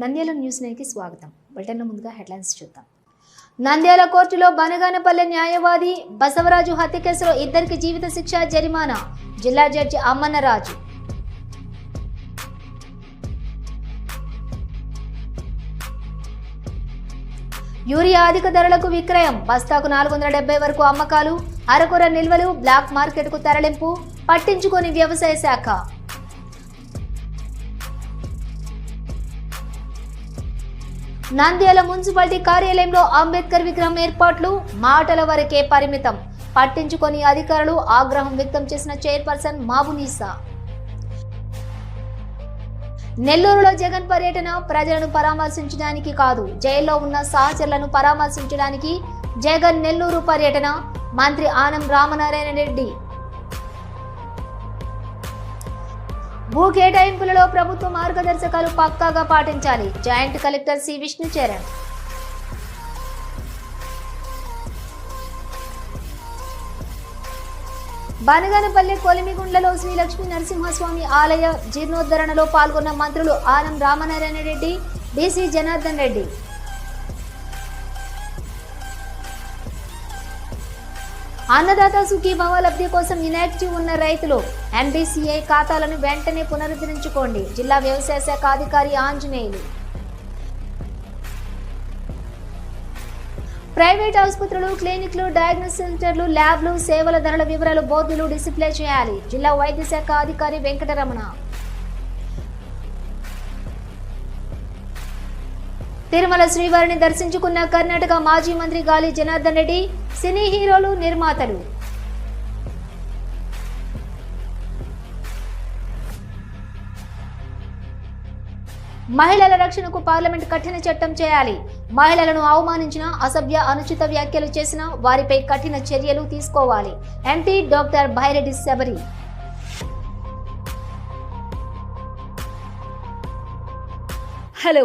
Nandyal news నైన్కి స్వాగతం. బులెటిన్లో ముందుగా హెడ్లైన్స్ చూద్దాం. నంద్యాల కోర్టులో బనగానపల్లె న్యాయవాది బసవరాజు హత్య కేసులో ఇద్దరికి జీవిత శిక్ష జరిమానా. జిల్లా జడ్జి అమ్మన్నరాజు. యూరియా అధిక ధరలకు విక్రయం. బస్తాకు నాలుగు వందల డెబ్బై వరకు అమ్మకాలు. అరకొర నిల్వలు బ్లాక్ మార్కెట్కు తరలింపు. పట్టించుకొని వ్యవసాయ శాఖ. నంద్యాల మున్సిపాలిటీ కార్యాలయంలో అంబేద్కర్ విగ్రహం ఏర్పాట్లు మాటల వరకే పరిమితం. పట్టించుకొని అధికారులు ఆగ్రహం వ్యక్తం చేసిన చైర్పర్సన్ మాబునీసా నెల్లూరులో జగన్ పర్యటన ప్రజలను పరామర్శించడానికి కాదు జైల్లో ఉన్న సహచరులను పరామర్శించడానికి జగన్ నెల్లూరు పర్యటన మంత్రి ఆనం రామనారాయణ రెడ్డి భూ కేటాయింపులలో ప్రభుత్వ మార్గదర్శకాలు పక్కాగా పాటించాలి. Joint collector C. Vishnu Charan Banaganapalli కొలిమిగుండ్లలో Shri Lakshmi Narasimhaswamy ఆలయ జీర్ణోద్ధరణలో పాల్గొన్న మంత్రులు ఆనం రామనారాయణ రెడ్డి బీసీ జనార్దన్ రెడ్డి. అన్నదాత సుఖీభావ లబ్ధి కోసం ఇనాక్టివ్ ఉన్న రైతులు ఎన్బిసిఐ ఖాతాలను వెంటనే పునరుద్ధరించుకోండి. జిల్లా వ్యవసాయ శాఖ అధికారి ఆంజనేయులు. ప్రైవేట్ ఆసుపత్రులు క్లినిక్లు డయాగ్నోస్ సెంటర్లు ల్యాబ్లు సేవల ధరల వివరాలు బోర్డులు డిస్ప్లే చేయాలి. జిల్లా వైద్య శాఖ అధికారి వెంకటరమణ. తిరుమల శ్రీవారిని దర్శించుకున్న కర్ణాటక మాజీ మంత్రి గాలి జనార్దన్ రెడ్డి సినీ హీరోలు నిర్మాతలు. మహిళల రక్షణకు పార్లమెంట్ కఠిన చట్టం చేయాలి. మహిళలను అవమానించిన అసభ్య అనుచిత వ్యాఖ్యలు చేసిన వారిపై కఠిన చర్యలు తీసుకోవాలి. MP doctor Byreddy Sabari. Hello